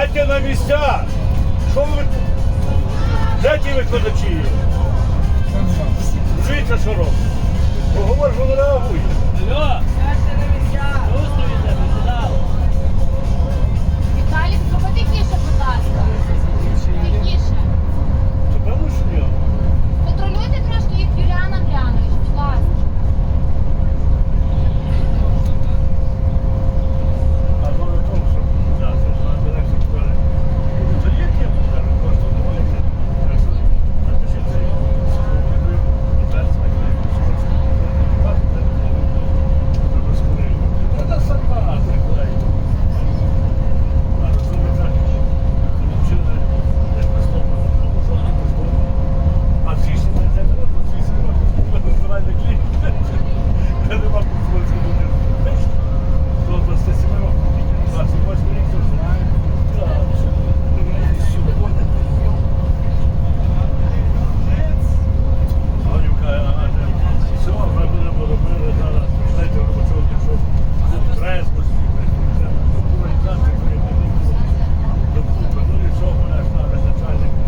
Сядьте на місця! Що ви? Де ті викладачі? Дивіться, що робить. Поговор,